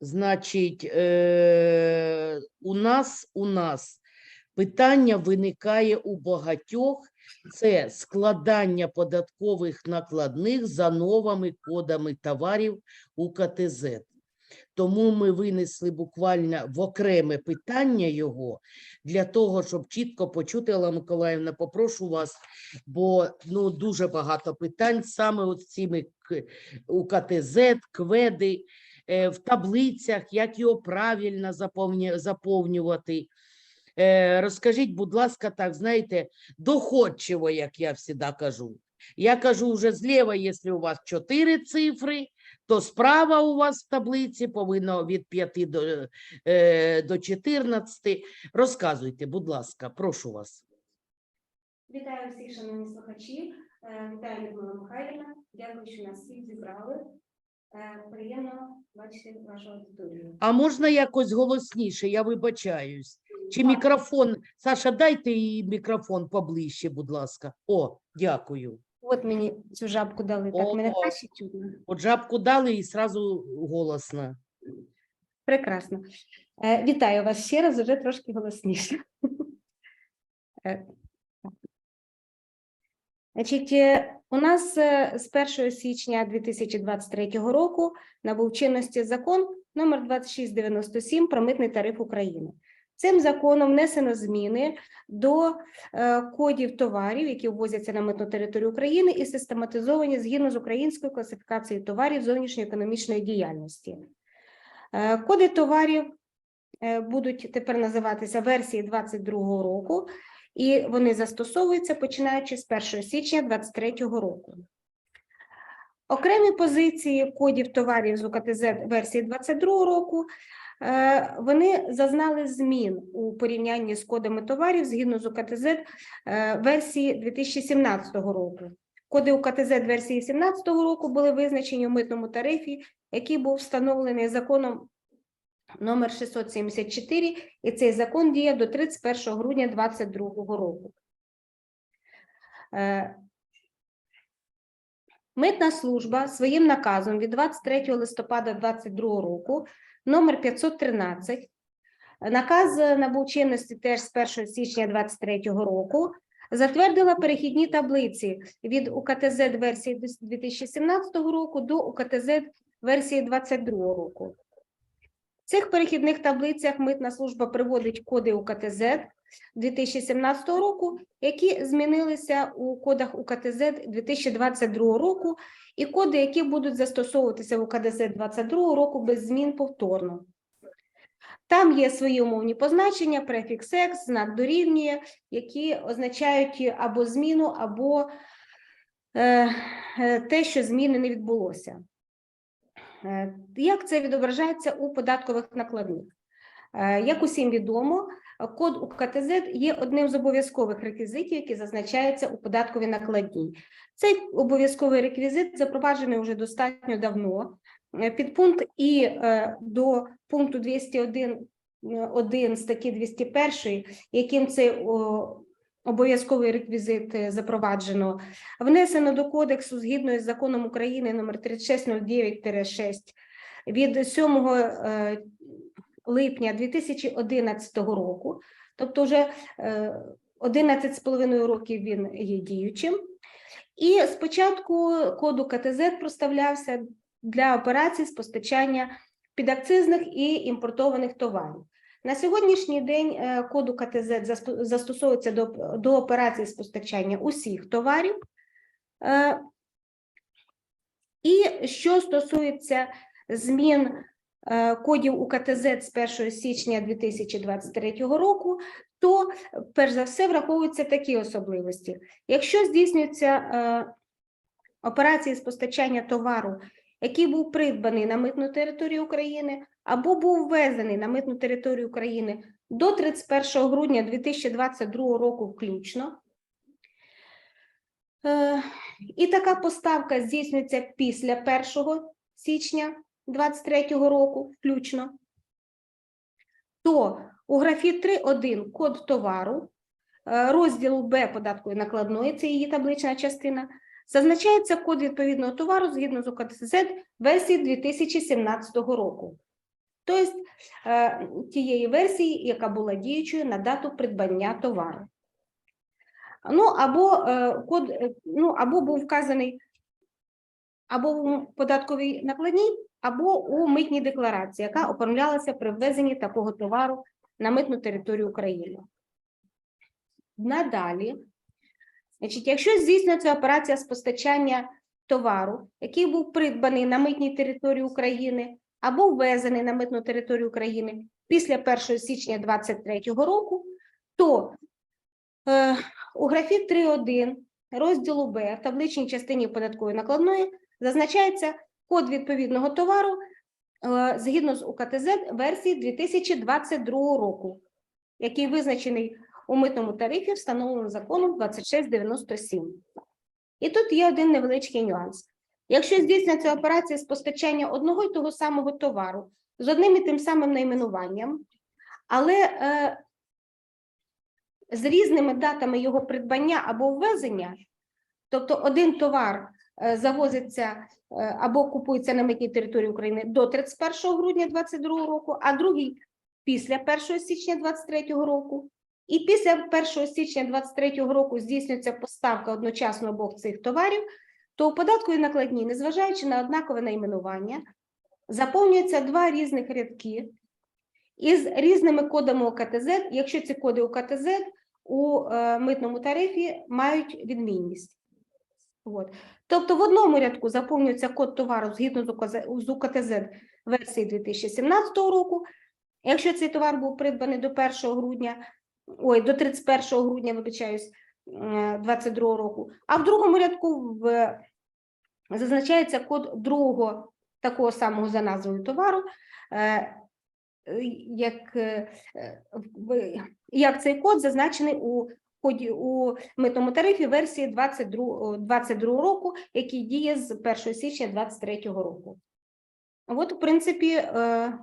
Значить, е, у нас у нас питання виникає у багатьох. Це складання податкових накладних за новими кодами товарів у КТЗ. Тому ми винесли буквально в окреме питання його для того, щоб чітко почути, Алла Миколаївна, попрошу вас, бо ну дуже багато питань саме от цими у КТЗ, кведи, в таблицях, як його правильно заповнювати. Е, Розкажіть, будь ласка, так, знаєте, доходчиво, як я завжди кажу. Я кажу вже зліва, якщо у вас чотири цифри, то справа у вас в таблиці повинно від 5 до, е, до 14. Розказуйте, будь ласка, прошу вас. Вітаю всіх, шановні слухачі. Е, Вітаю Людмила Михайлівна. Дякую, що нас всіх зібрали. Е, Приємно бачити вашу аудиторію. А можна якось голосніше, я вибачаюсь. Чи мікрофон? Саша, дайте їй мікрофон поближче, будь ласка. О, дякую. От мені цю жабку дали. Так, мене О. краще чутно. От жабку дали і сразу голосно. Прекрасно. Е, Вітаю вас ще раз, уже трошки голосніше. Е. Значить, е, у нас е, з 1 січня 2023 року набув чинності закон номер 2697 про митний тариф України. Цим законом внесено зміни до е, кодів товарів, які ввозяться на митну територію України, і систематизовані згідно з українською класифікацією товарів зовнішньоекономічної діяльності. Е, Коди товарів будуть тепер називатися версії 22 року, і вони застосовуються починаючи з 1 січня 2023 року. Окремі позиції кодів товарів з УКТЗ версії 22 року е, вони зазнали змін у порівнянні з кодами товарів згідно з УКТЗ е, версії 2017 року. Коди УКТЗ версії 2017 року були визначені у митному тарифі, який був встановлений законом номер 674, і цей закон діє до 31 грудня 2022 року. Е, Митна служба своїм наказом від 23 листопада 2022 року номер 513 наказ набув чинності теж з 1 січня 2023 року затвердила перехідні таблиці від УКТЗ версії 2017 року до УКТЗ версії 2022 року. В цих перехідних таблицях митна служба приводить коди УКТЗ 2017 року, які змінилися у кодах УКТЗ 2022 року, і коди, які будуть застосовуватися в УКТЗ 2022 року без змін повторно. Там є свої умовні позначення, префікс «екс», знак дорівнює, які означають або зміну, або е, е, те, що зміни не відбулося. Е, Як це відображається у податкових накладних? Е, Як усім відомо, код УКТЗ є одним з обов'язкових реквізитів, які зазначаються у податковій накладній. Цей обов'язковий реквізит запроваджений вже достатньо давно. Е, Підпункт І е, до пункту 201 е, 1 статті 201, яким цей обов'язковий реквізит е, запроваджено, внесено до кодексу згідно із законом України номер 3609-6 від 7 е, липня 2011 року, тобто вже е, 11,5 років він є діючим. І спочатку код КТЗ проставлявся для операцій з постачання підакцизних і імпортованих товарів. На сьогоднішній день е, код КТЗ застосовується до, до операцій з постачання усіх товарів. Е, І що стосується змін е, кодів УКТЗ з 1 січня 2023 року, то перш за все враховуються такі особливості. Якщо здійснюються е, операції з постачання товару, який був придбаний на митну територію України або був ввезений на митну територію України до 31 грудня 2022 року включно, е, і така поставка здійснюється після 1 січня 2023 року включно, то у графі 3.1 код товару, е, розділу Б податкової накладної, це її таблична частина, зазначається код відповідного товару згідно з УКТЗ версії 2017 року. Тобто е, тієї версії, яка була діючою на дату придбання товару. Ну або е, код, е, ну або був вказаний або у податковій накладній, або у митній декларації, яка оформлялася при ввезенні такого товару на митну територію України. Надалі, значить, якщо здійснюється операція з постачання товару, який був придбаний на митній території України або ввезений на митну територію України після 1 січня 2023 року, то е, у графі 3.1 розділу Б в табличній частині податкової накладної зазначається код відповідного товару е, згідно з УКТЗ версії 2022 року, який визначений у митному тарифі, встановленому законом 2697. І тут є один невеличкий нюанс. Якщо здійснюється операція з постачання одного й того самого товару з одним і тим самим найменуванням, але е, з різними датами його придбання або ввезення, тобто один товар е, завозиться е, або купується на митній території України до 31 грудня 2022 року, а другий після 1 січня 2023 року. І після 1 січня 2023 року здійснюється поставка одночасно обох цих товарів, то у податковій накладній, незважаючи на однакове найменування, заповнюються два різних рядки із різними кодами УКТЗ, якщо ці коди УКТЗ у е, митному тарифі мають відмінність. От. Тобто в одному рядку заповнюється код товару згідно з УКТЗ версії 2017 року. Якщо цей товар був придбаний до 1 грудня, ой, до 31 грудня, вибачаюсь, 22 року, а в другому рядку в, зазначається код другого такого самого за назвою товару, е, як, е, як цей код зазначений у коді у митному тарифі версії 22, 22 року, який діє з 1 січня 2023 року. От, в принципі, е,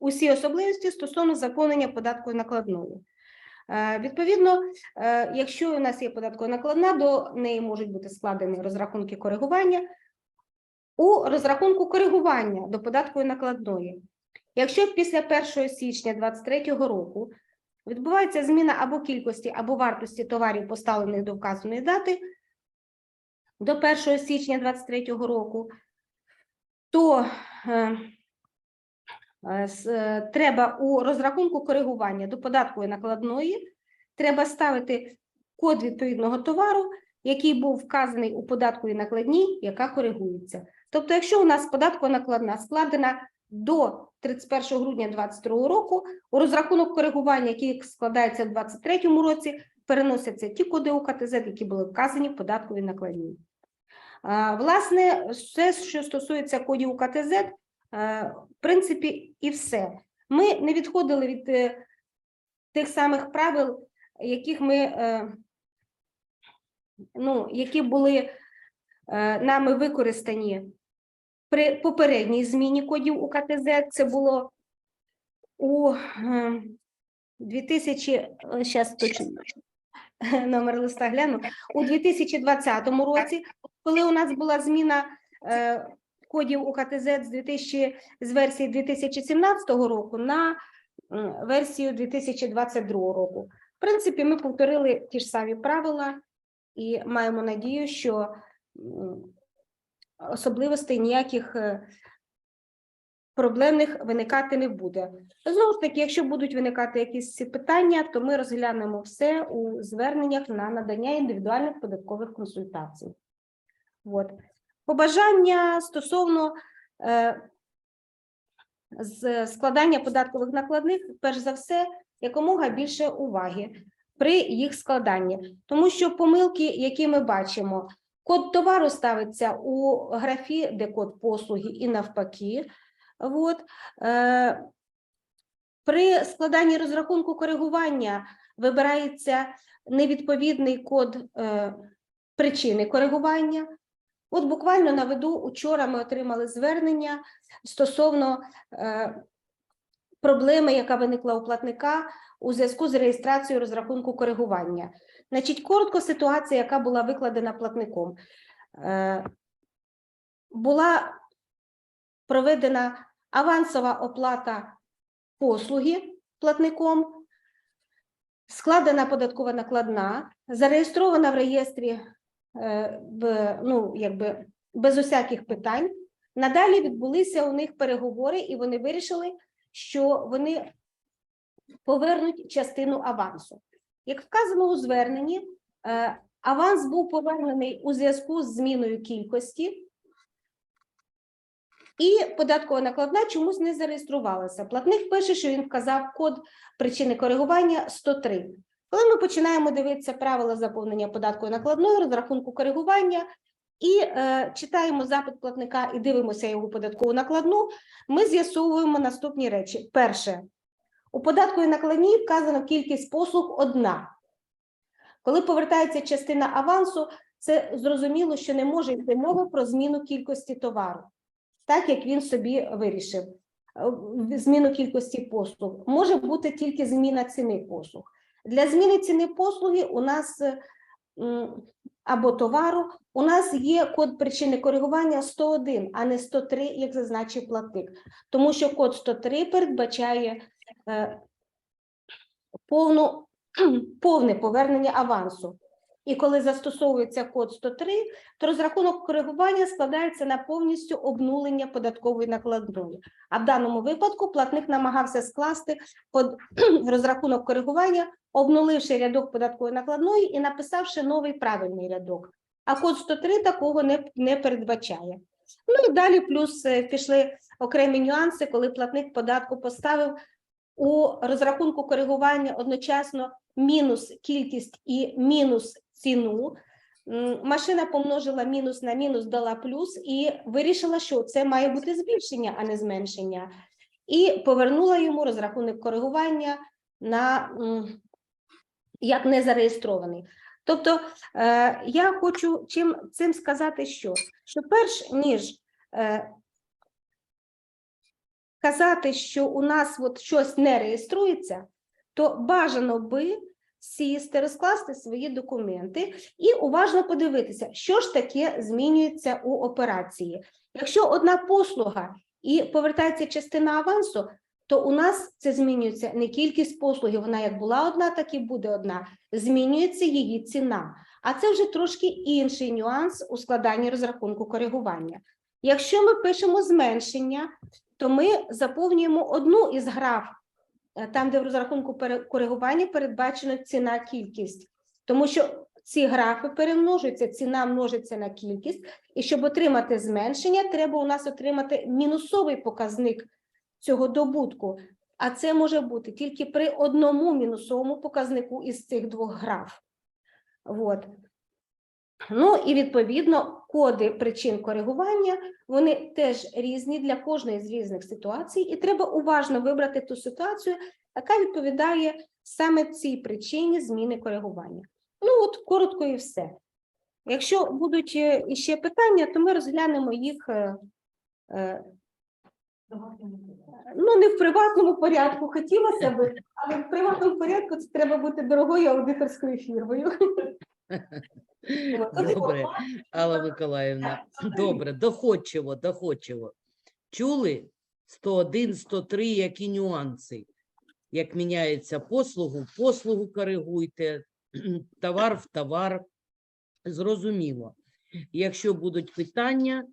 усі особливості стосовно заповнення податкової накладної. Е, Відповідно, е, якщо у нас є податкова накладна, до неї можуть бути складені розрахунки коригування. У розрахунку коригування до податкової накладної, якщо після 1 січня 2023 року відбувається зміна або кількості, або вартості товарів, поставлених до вказаної дати до 1 січня 2023 року, то е, треба у розрахунку коригування до податкової накладної треба ставити код відповідного товару, який був вказаний у податковій накладній, яка коригується. Тобто, якщо у нас податкова накладна складена до 31 грудня 2022 року, у розрахунок коригування, який складається в 2023 році, переносяться ті коди УКТЗ, які були вказані в податковій накладній. Власне, все, що стосується кодів УКТЗ, е, в принципі, і все. Ми не відходили від е, тих самих правил, яких ми, е, ну, які були е, нами використані при попередній зміні кодів УКТЗ. Це було у е, 2000, зараз точно номер листа гляну, у 2020 році, коли у нас була зміна е, кодів УКТЗ з 2000, з версії 2017 року на версію 2022 року. В принципі, ми повторили ті ж самі правила і маємо надію, що особливостей ніяких е, проблемних виникати не буде. Знову ж таки, якщо будуть виникати якісь питання, то ми розглянемо все у зверненнях на надання індивідуальних податкових консультацій. От. Побажання стосовно е, складання податкових накладних, перш за все, якомога більше уваги при їх складанні, тому що помилки, які ми бачимо, код товару ставиться у графі, де код послуги, і навпаки. От. Е, при складанні розрахунку коригування вибирається невідповідний код е, причини коригування. От буквально наведу, учора ми отримали звернення стосовно е, проблеми, яка виникла у платника у зв'язку з реєстрацією розрахунку коригування. Значить, коротко ситуація, яка була викладена платником. Е, була проведена авансова оплата послуги платником, складена податкова накладна, зареєстрована в реєстрі в, ну, якби, без усяких питань. Надалі відбулися у них переговори, і вони вирішили, що вони повернуть частину авансу. Як вказано у зверненні, е, аванс був повернений у зв'язку з зміною кількості, і податкова накладна чомусь не зареєструвалася. Платник пише, що він вказав код причини коригування 103. Коли ми починаємо дивитися правила заповнення податкової накладної, розрахунку коригування і е, читаємо запит платника і дивимося його податкову накладну, ми з'ясовуємо наступні речі. Перше, у податковій накладній вказано кількість послуг одна. Коли повертається частина авансу, це зрозуміло, що не може йти мова про зміну кількості товару, так як він собі вирішив. Е, Зміну кількості послуг може бути тільки зміна ціни послуг. Для зміни ціни послуги у нас е, або товару у нас є код причини коригування 101, а не 103, як зазначив платник, тому що код 103 передбачає е, повну, повне повернення авансу. І коли застосовується код 103, то розрахунок коригування складається на повністю обнулення податкової накладної. А в даному випадку платник намагався скласти под розрахунок коригування, обнуливши рядок податкової накладної і написавши новий правильний рядок. А код 103 такого не, не передбачає. Ну і далі плюс е, пішли окремі нюанси, коли платник податку поставив у розрахунку коригування одночасно мінус кількість і мінус ціну. Машина помножила мінус на мінус, дала плюс і вирішила, що це має бути збільшення, а не зменшення. І повернула йому розрахунок коригування на як незареєстрований. Тобто е, я хочу чим цим сказати, що, що перш ніж е, казати, що у нас от щось не реєструється, то бажано би сісти, розкласти свої документи і уважно подивитися, що ж таке змінюється у операції. Якщо одна послуга і повертається частина авансу, то у нас це змінюється не кількість послуги, вона як була одна, так і буде одна. Змінюється її ціна. А це вже трошки інший нюанс у складанні розрахунку коригування. Якщо ми пишемо зменшення, то ми заповнюємо одну із граф, там, де в розрахунку коригування передбачено ціна кількість, тому що ці графи перемножуються, ціна множиться на кількість, і щоб отримати зменшення, треба у нас отримати мінусовий показник цього добутку. А це може бути тільки при одному мінусовому показнику із цих двох граф. От. Ну і відповідно коди причин коригування вони теж різні для кожної з різних ситуацій, і треба уважно вибрати ту ситуацію, яка відповідає саме цій причині зміни коригування. Ну от коротко і все. Якщо будуть е, іще питання, то ми розглянемо їх е, е, ну не в приватному порядку, хотілося б, але в приватному порядку це треба бути дорогою аудиторською фірмою. От. Добре, Алла Миколаївна. Добре, доходчиво, доходчиво. Чули 101, 103, які нюанси? Як міняється послугу, послугу коригуйте, товар в товар. Зрозуміло. Якщо будуть питання,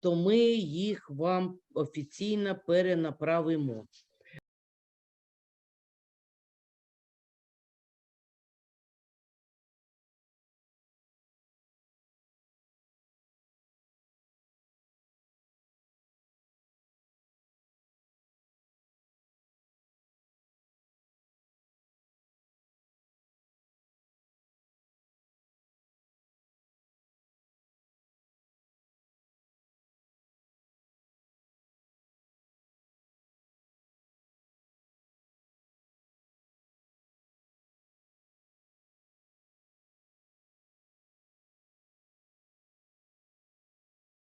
то ми їх вам офіційно перенаправимо.